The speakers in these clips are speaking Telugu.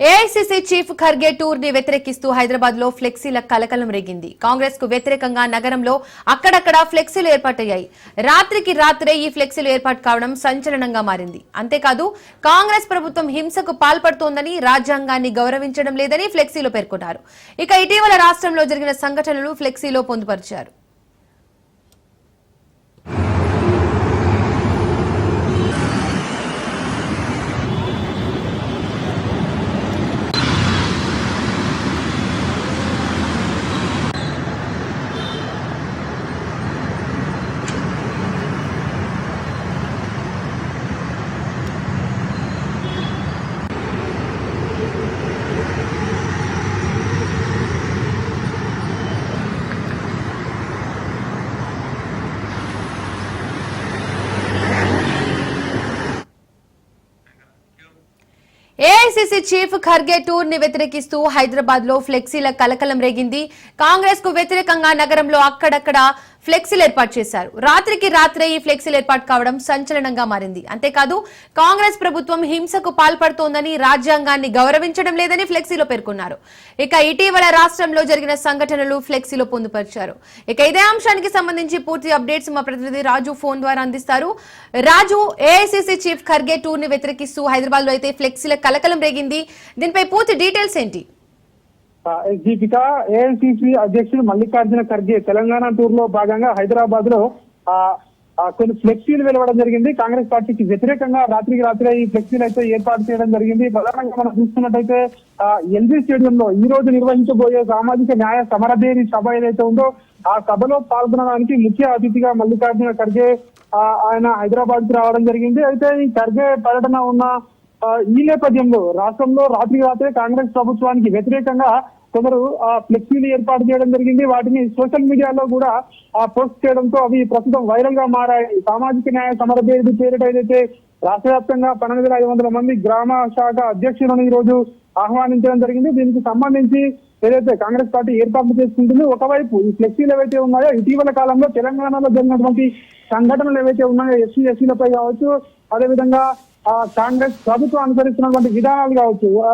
ఏఐసీసీ చీఫ్ ఖర్గే టూర్ని వ్యతిరేకిస్తూ హైదరాబాద్లో ఫ్లెక్సీల కలకలం రేగింది. కాంగ్రెస్కు వ్యతిరేకంగా నగరంలో అక్కడక్కడ ఫ్లెక్సీలు ఏర్పాటయ్యాయి. రాత్రికి రాత్రే ఈ ఫ్లెక్సీలు ఏర్పాటు కావడం సంచలనంగా మారింది. అంతేకాదు కాంగ్రెస్ ప్రభుత్వం హింసకు పాల్పడుతోందని రాజ్యాంగాన్ని గౌరవించడం లేదని ఫ్లెక్సీలో పేర్కొన్నారు. ఇక ఇటీవల రాష్ట్రంలో జరిగిన సంఘటనలు ఫ్లెక్సీలో పొందుపరిచారు. ఏఐసీసీ చీఫ్ ఖర్గే టూర్ని వ్యతిరేకిస్తూ హైదరాబాద్లో ఫ్లెక్సీల కలకలం రేగింది. కాంగ్రెస్కు వ్యతిరేకంగా నగరంలో అక్కడక్కడ ఫ్లెక్సీలు ఏర్పాటు చేశారు. రాత్రికి రాత్రే ఈ ఫ్లెక్సీలు ఏర్పాటు కావడం సంచలనంగా మారింది. అంతేకాదు కాంగ్రెస్ ప్రభుత్వం హింసకు పాల్పడుతోందని రాజ్యాంగాన్ని గౌరవించడం లేదని ఫ్లెక్సీలో పేర్కొన్నారు. ఇక ఇటీవల రాష్ట్రంలో జరిగిన సంఘటనలు ఫ్లెక్సీలో పొందుపరిచారు. ఇక ఇదే అంశానికి సంబంధించి పూర్తి అప్డేట్స్ మా ప్రతినిధి రాజు ఫోన్ ద్వారా అందిస్తారు. రాజు ఏఐసీసీ చీఫ్ ఖర్గే టూర్ని వ్యతిరేకిస్తూ హైదరాబాద్లో అయితే ఫ్లెక్సీల కలకలం రేగింది. దీనిపై పూర్తి డీటెయిల్స్ ఏంటి? దీపిక ఏఐసిసి అధ్యక్షుడు మల్లికార్జున ఖర్గే తెలంగాణ టూర్లో భాగంగా హైదరాబాద్లో ఆ, కొన్ని ఫ్లెక్సీలు వెలువడం జరిగింది. కాంగ్రెస్ పార్టీకి వ్యతిరేకంగా రాత్రికి రాత్రి ఈ ఫ్లెక్సీలు అయితే ఏర్పాటు చేయడం జరిగింది. ప్రధానంగా మనం చూస్తున్నట్టయితే ఎల్బీ స్టేడియం లో ఈ రోజు నిర్వహించబోయే సామాజిక న్యాయ సమరభేరి సభ ఏదైతే ఉందో ఆ సభలో పాల్గొనడానికి ముఖ్య అతిథిగా మల్లికార్జున ఖర్గే ఆయన హైదరాబాద్కి రావడం జరిగింది. అయితే ఈ ఖర్గే పర్యటన ఉన్న ఈ నేపథ్యంలో రాష్ట్రంలో రాత్రి రాత్రే కాంగ్రెస్ ప్రభుత్వానికి వ్యతిరేకంగా కొందరు ఆ ఫ్లెక్సీలు ఏర్పాటు చేయడం జరిగింది. వాటిని సోషల్ మీడియాలో కూడా ఆ పోస్ట్ చేయడంతో అవి ప్రస్తుతం వైరల్గా మారాయి. సామాజిక న్యాయ సమరభేది పేరిట ఏదైతే రాష్ట్ర వ్యాప్తంగా పన్నెండు వేల ఐదు వందల మంది గ్రామ శాఖ అధ్యక్షులను ఈ రోజు ఆహ్వానించడం జరిగింది. దీనికి సంబంధించి ఏదైతే కాంగ్రెస్ పార్టీ ఏర్పాటు చేసుకుంటుంది ఒకవైపు ఈ ఫ్లెక్సీలు ఏవైతే ఉన్నాయో ఇటీవల కాలంలో తెలంగాణలో జరిగినటువంటి సంఘటనలు ఏవైతే ఉన్నాయో ఎస్సీ ఎస్సీలపై కావచ్చు అదేవిధంగా ఆ కాంగ్రెస్ ప్రభుత్వం అనుసరిస్తున్నటువంటి విధానాలు కావచ్చు ఆ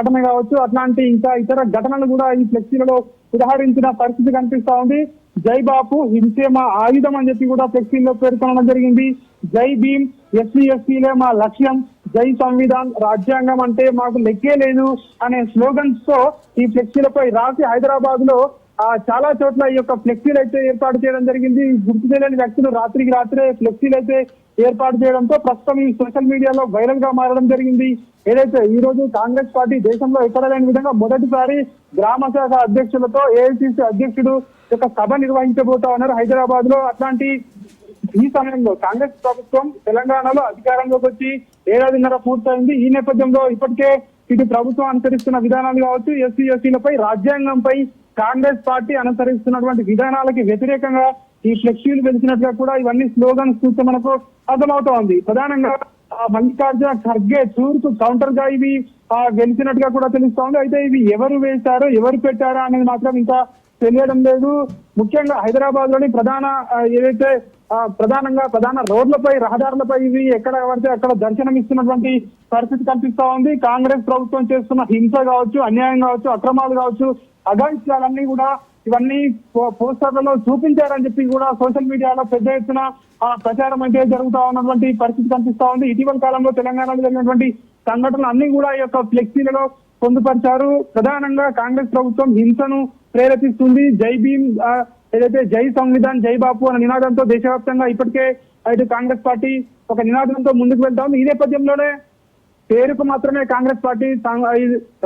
ఘటన కావచ్చు అట్లాంటి ఇంకా ఇతర ఘటనలు కూడా ఈ ఫ్లెక్సీలలో ఉదాహరించిన పరిస్థితి కనిపిస్తా ఉంది. జై బాపు హింసే మా ఆయుధం అని చెప్పి కూడా ఫ్లెక్సీలో పేర్కొనడం జరిగింది. జై భీమ్ ఎస్సీ ఎస్సీలే మా లక్ష్యం. జై సంవిధాన్ రాజ్యాంగం అంటే మాకు లెక్కే లేదు అనే స్లోగన్స్తో ఈ ఫ్లెక్సీలపై రాసి హైదరాబాద్లో ఆ చాలా చోట్ల ఈ యొక్క ఫ్లెక్సీలు అయితే ఏర్పాటు చేయడం జరిగింది. గుర్తు తెలియని వ్యక్తులు రాత్రికి రాత్రే ఫ్లెక్సీలు అయితే ఏర్పాటు చేయడంతో ప్రస్తుతం ఈ సోషల్ మీడియాలో వైరల్గా మారడం జరిగింది. ఏదైతే ఈ రోజు కాంగ్రెస్ పార్టీ దేశంలో ఎక్కడ లేని విధంగా మొదటిసారి గ్రామ శాఖ అధ్యక్షులతో ఏఐసిసి అధ్యక్షుడు యొక్క సభ నిర్వహించబోతా ఉన్నారు హైదరాబాద్లో అట్లాంటి ఈ సమయంలో కాంగ్రెస్ ప్రభుత్వం తెలంగాణలో అధికారంలోకి వచ్చి ఏడాదిన్నర పూర్తయింది. ఈ నేపథ్యంలో ఇప్పటికే ఇటు ప్రభుత్వం అనుసరిస్తున్న విధానాలు కావచ్చు ఎస్సీ ఎస్సీలపై రాజ్యాంగంపై కాంగ్రెస్ పార్టీ అనుసరిస్తున్నటువంటి విధానాలకి వ్యతిరేకంగా ఈ ఫ్లెక్సీలు వెలిసినట్టుగా కూడా ఇవన్నీ స్లోగన్స్ చూస్తే మనకు అర్థమవుతా ఉంది ప్రధానంగా ఆ మల్లికార్జున ఖర్గే తూర్పు కౌంటర్గా ఇవి ఆ, వెలిసినట్టుగా కూడా తెలుస్తా ఉంది అయితే ఇవి ఎవరు వేశారో ఎవరు పెట్టారో అనేది మాత్రం ఇంకా తెలియడం లేదు. ముఖ్యంగా హైదరాబాద్లోని ప్రధాన ఏదైతే ప్రధానంగా ప్రధాన రోడ్లపై రహదారులపై ఇవి ఎక్కడ పడితే అక్కడ దర్శనం ఇస్తున్నటువంటి పరిస్థితి కనిపిస్తా ఉంది. కాంగ్రెస్ ప్రభుత్వం చేస్తున్న హింస కావచ్చు అన్యాయం కావచ్చు అక్రమాలు కావచ్చు అగాయిత్యాలన్నీ కూడా ఇవన్నీ పోస్టర్లలో చూపించారని చెప్పి కూడా సోషల్ మీడియాలో పెద్ద ఎత్తున ప్రచారం అయితే జరుగుతా ఉన్నటువంటి పరిస్థితి కనిపిస్తా ఉంది. ఇటీవల కాలంలో తెలంగాణలో జరిగినటువంటి సంఘటనలు అన్ని కూడా ఈ యొక్క ఫ్లెక్సీలలో పొందుపరిచారు. ప్రధానంగా కాంగ్రెస్ ప్రభుత్వం హింసను ప్రేరేపిస్తుంది. జై భీమ్ ఏదైతే జై సంవిధాన్ జై బాపు అనే నినాదంతో దేశవ్యాప్తంగా ఇప్పటికే అయితే కాంగ్రెస్ పార్టీ ఒక నినాదంతో ముందుకు వెళ్తా ఉంది. ఈ నేపథ్యంలోనే పేరుకు మాత్రమే కాంగ్రెస్ పార్టీ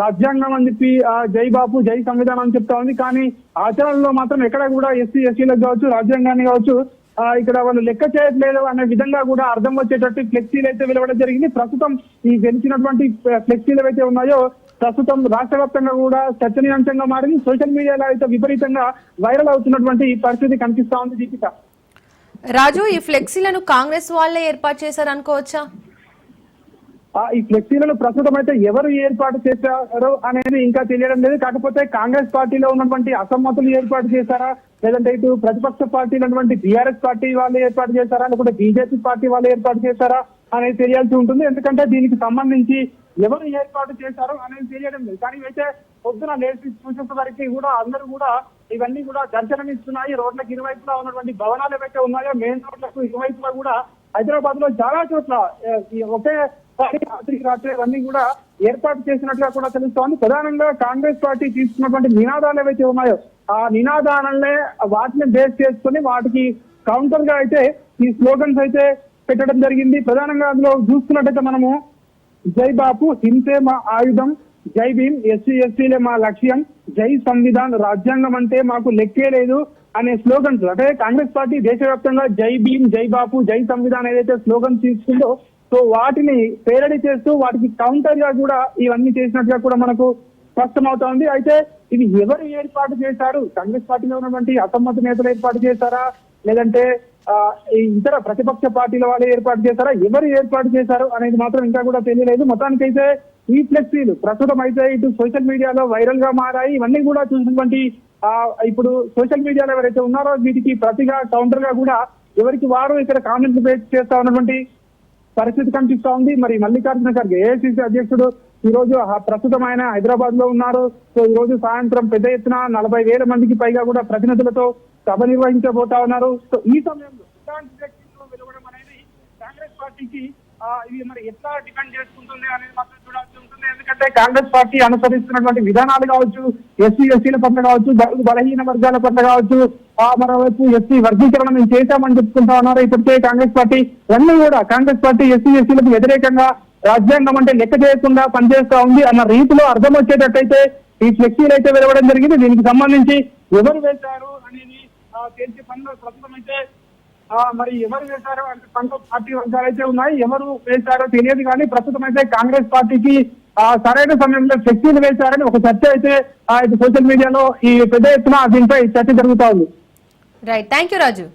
రాజ్యాంగం అని చెప్పి ఆ, జై బాపు జై సంవిధానం అని చెప్తా ఉంది. కానీ ఆచరణలో మాత్రం ఎక్కడ కూడా ఎస్సీ ఎస్సీలకు కావచ్చు రాజ్యాంగాన్ని కావచ్చు ఆ, ఇక్కడ వాళ్ళు లెక్క చేయట్లేదు అనే విధంగా కూడా అర్థం వచ్చేటట్టు ఫ్లెక్సీలు అయితే వెలువడం జరిగింది. ప్రస్తుతం ఈ గెలిచినటువంటి ఫ్లెక్సీలు ఏవైతే ఉన్నాయో ప్రస్తుతం రాష్ట్ర వ్యాప్తంగా కూడా చర్చనీయాంశంగా మారింది. సోషల్ మీడియాలో అయితే విపరీతంగా వైరల్ అవుతున్నటువంటి పరిస్థితి కనిపిస్తా ఉంది దీపిక. రాజు ఈ ఫ్లెక్సీలను కాంగ్రెస్ వాళ్ళే ఏర్పాటు చేశారు అనుకోవచ్చా? ఆ, ఈ ఫ్లెక్సీలను ప్రస్తుతం అయితే ఎవరు ఏర్పాటు చేశారో అనేది ఇంకా తెలియడం లేదు. కాకపోతే కాంగ్రెస్ పార్టీలో ఉన్నటువంటి అసమ్మతులు ఏర్పాటు చేశారా? లేదంటే ఇటు ప్రతిపక్ష పార్టీలు ఉన్నటువంటి బీఆర్ఎస్ పార్టీ వాళ్ళు ఏర్పాటు చేశారా? లేకుంటే బీజేపీ పార్టీ వాళ్ళు ఏర్పాటు చేశారా అనేది తెలియాల్సి ఉంటుంది. ఎందుకంటే దీనికి సంబంధించి ఎవరు ఏర్పాటు చేశారో అనేది తెలియడం లేదు. కానీ అయితే పొద్దున లేచి చూసేంత వరకు కూడా అందరూ కూడా ఇవన్నీ కూడా దర్శనమిస్తున్నాయి రోడ్లకు ఇరువైపులా ఉన్నటువంటి భవనాలు ఏవైతే ఉన్నాయో మెయిన్ రోడ్లకు ఇరువైపులా కూడా హైదరాబాద్లో చాలా చోట్ల ఈ ఒకే రాత్రి రాత్రికి రాత్రి ఇవన్నీ కూడా ఏర్పాటు చేసినట్లుగా కూడా తెలుస్తోంది. ప్రధానంగా కాంగ్రెస్ పార్టీ తీసుకున్నటువంటి నినాదాలు ఏవైతే ఉన్నాయో ఆ నినాదాలనే వాటిని బేస్ చేసుకుని వాటికి కౌంటర్గా అయితే ఈ స్లోగన్స్ అయితే పెట్టడం జరిగింది. ప్రధానంగా అందులో చూసుకున్నట్టయితే మనము జై బాపు హింసే మా ఆయుధం. జై భీమ్ ఎస్సీ ఎస్సీలే మా లక్ష్యం. జై సంవిధాన్ రాజ్యాంగం అంటే మాకు లెక్కే లేదు అనే స్లోగన్స్. అంటే కాంగ్రెస్ పార్టీ దేశవ్యాప్తంగా జై భీమ్ జై బాపు జై సంవిధాన్ ఏదైతే స్లోగన్స్ తీసుకుందో సో వాటిని పేరడి చేస్తూ వాటికి కౌంటర్గా కూడా ఇవన్నీ చేసినట్టుగా కూడా మనకు స్పష్టమవుతోంది. అయితే ఇది ఎవరు ఏర్పాటు చేశారు? కాంగ్రెస్ పార్టీలో ఉన్నటువంటి అసమ్మత నేతలు ఏర్పాటు చేశారా? లేదంటే ఆ, ఇతర ప్రతిపక్ష పార్టీల వాళ్ళు ఏర్పాటు చేశారా? ఎవరు ఏర్పాటు చేశారు అనేది మాత్రం ఇంకా కూడా తెలియలేదు. మొత్తానికైతే ఈ ఫ్లెక్సీలు ప్రస్తుతం అయితే ఇటు సోషల్ మీడియాలో వైరల్గా మారాయి. ఇవన్నీ కూడా చూసినటువంటి ఆ ఇప్పుడు సోషల్ మీడియాలో ఎవరైతే ఉన్నారో వీటికి ప్రతిగా కౌంటర్గా కూడా ఎవరికి వారు ఇక్కడ కామెంట్లు చేస్తా ఉన్నటువంటి పరిస్థితి కనిపిస్తా ఉంది. మరి మల్లికార్జున ఖర్గే ఏఐసిసి అధ్యక్షుడు ఈ రోజు ప్రస్తుతం ఆయన హైదరాబాద్లో ఉన్నారు. సో ఈ రోజు సాయంత్రం పెద్ద ఎత్తున నలభై వేల మందికి పైగా కూడా ప్రతినిధులతో సభ నిర్వహించబోతా ఉన్నారు. సో ఈ సమయంలో వెలువడం అనేది కాంగ్రెస్ పార్టీకి ఇది మరి ఎట్లా డిపెండ్ చేసుకుంటుంది అనేది మాత్రం చూడాల్సి ఉంటుంది. ఎందుకంటే కాంగ్రెస్ పార్టీ అనుసరిస్తున్నటువంటి విధానాలు కావచ్చు ఎస్సీ ఎస్సీల పట్ల కావచ్చు బలహీన వర్గాల పట్ల కావచ్చు ఆ మరోవైపు ఎస్సీ వర్గీకరణ మేము చేశామని చెప్పుకుంటా ఉన్నారు. ఇప్పటికే కాంగ్రెస్ పార్టీ ఇవన్నీ కూడా కాంగ్రెస్ పార్టీ ఎస్సీ ఎస్సీలకు వ్యతిరేకంగా రాజ్యాంగం అంటే లెక్క చేయకుండా పనిచేస్తా ఉంది అన్న రీతిలో అర్థం వచ్చేటట్టయితే ఈ ఫ్లెక్సీలు అయితే వెలవడం జరిగింది. దీనికి సంబంధించి ఎవరు వేశారు అనేది ఆ, తేల్చే పనిలో ప్రస్తుతం అయితే మరి ఎవరు వేశారో అంటే కొంత పార్టీ వర్గాలు అయితే ఉన్నాయి. ఎవరు వేశారో తెలియదు కానీ ప్రస్తుతం అయితే కాంగ్రెస్ పార్టీకి సరైన సమయంలో ఫ్లెక్సీలు వేశారని ఒక చర్చ అయితే సోషల్ మీడియాలో ఈ పెద్ద ఎత్తున దీనిపై చర్చ జరుగుతా ఉంది. Right thank you Raju